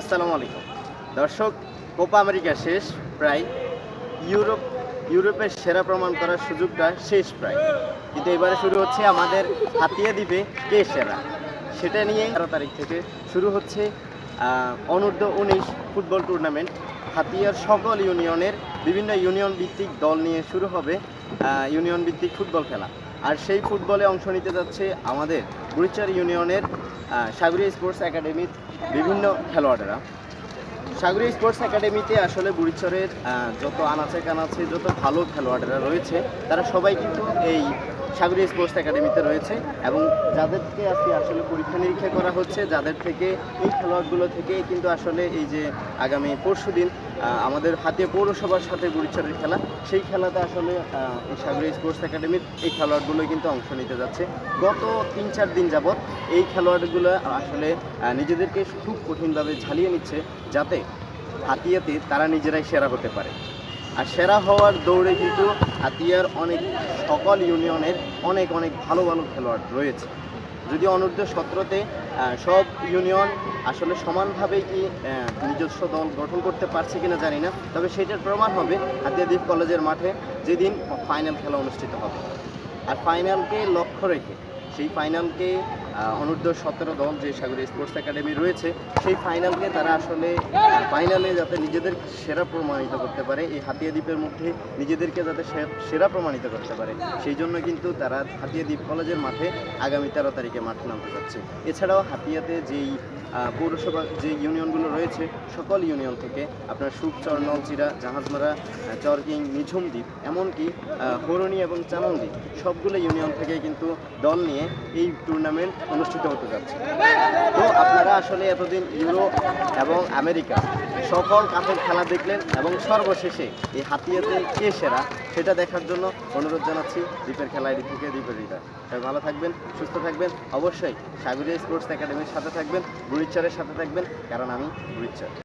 আসসালামু আলাইকুম। দর্শক, কোপা আমেরিকা শেষ প্রায়। ইউরোপ, ইউরোপের সেরা প্রমাণ করার সুযোগটা শেষ প্রায়। কিন্তু এবারে শুরু হচ্ছে আমাদের হাতিয়া দ্বীপে কে সেরা? সেটা নিয়ে তেরো তারিখ থেকে শুরু হচ্ছে অনূর্ধ্ব উনিশ ফুটবল টুর্নামেন্ট হাতিয়ার সকল ইউনিয়নের বিভিন্ন ইউনিয়ন ভিত্তিক দল নিয়ে শুরু হবে ইউনিয়ন ভিত্তিক ফুটবল খেলা। আর সেই ফুটবলে অংশ নিতে যাচ্ছে আমাদের বুড়িচার ইউনিয়নের সাগরিয়া স্পোর্টস একাডেমির বিভিন্ন খেলোয়াড়েরা। সাগরী স্পোর্টস একাডেমিতে আসলে বুড়িচরের যত আনাচে কানাচে, যত ভালো খেলোয়াড়েরা রয়েছে, তারা সবাই কিন্তু এই সাগরী স্পোর্টস একাডেমিতে রয়েছে এবং যাদেরকে আজকে আসলে পরীক্ষা নিরীক্ষা করা হচ্ছে, যাদের থেকে, এই খেলোয়াড়গুলো থেকে কিন্তু আসলে এই যে আগামী পরশু দিন আমাদের হাতিয়া পৌরসভার সাথে বুড়িচরের খেলা। সেই খেলাতে আসলে সাগরিয়া স্পোর্টস একাডেমির এই খেলোয়াড়গুলো কিন্তু অংশ নিতে যাচ্ছে। গত তিন চার দিন যাবৎ এই খেলোয়াড়গুলো আসলে নিজেদেরকে খুব কঠিনভাবে ঝালিয়ে নিচ্ছে যাতে হাতিয়াতে তারা নিজেরাই সেরা হতে পারে। আর সেরা হওয়ার দৌড়ে কিন্তু হাতিয়ার অনেক সকল ইউনিয়নের অনেক অনেক ভালো ভালো খেলোয়াড় রয়েছে। যদি অনূর্ধ্ব সতেরোতে সব ইউনিয়ন আসলে সমানভাবে কি নিজস্ব দল গঠন করতে পারছে কিনা জানি না। তবে সেটার প্রমাণ হবে হাতিয়াদ্বীপ কলেজের মাঠে যেদিন ফাইনাল খেলা অনুষ্ঠিত হবে। আর ফাইনালকে লক্ষ্য রেখে, সেই ফাইনালকে অনূর্ধ্ব সতেরো দল যে সাগরীয় স্পোর্টস একাডেমি রয়েছে, সেই ফাইনালকে তারা আসলে, ফাইনালে যাতে নিজেদের সেরা প্রমাণিত করতে পারে, এই হাতিয়া দ্বীপের মধ্যে নিজেদেরকে যাতে সেরা প্রমাণিত করতে পারে, সেই জন্য কিন্তু তারা হাতিয়া দ্বীপ কলেজের মাঠে আগামী তেরো তারিখে মাঠে নামতে যাচ্ছে। এছাড়াও হাতিয়াতে যেই পৌরসভা যে ইউনিয়নগুলো রয়েছে, সকল ইউনিয়ন থেকে আপনার সুখচর নলচিরা জাহাজমারা চরকিং নিঝুম দ্বীপ এমনকি হরণি এবং চানন দ্বীপ সবগুলো ইউনিয়ন থেকে কিন্তু দল নিয়ে এই টুর্নামেন্ট অনুষ্ঠিত হতে যাচ্ছে। তো আপনারা আসলে এতদিন ইউরো এবং আমেরিকা সকল কাপের খেলা দেখলেন এবং সর্বশেষে এই হাতিয়াতে কে সেরা সেটা দেখার জন্য অনুরোধ জানাচ্ছি দ্বীপের খেলা এদিক থেকে দ্বীপের হৃদয়। সবাই ভালো থাকবেন, সুস্থ থাকবেন, অবশ্যই সাগরীয় স্পোর্টস একাডেমির সাথে থাকবেন, গুরিচ্চারের সাথে থাকবেন, কারণ আমি বুড়িচ্চার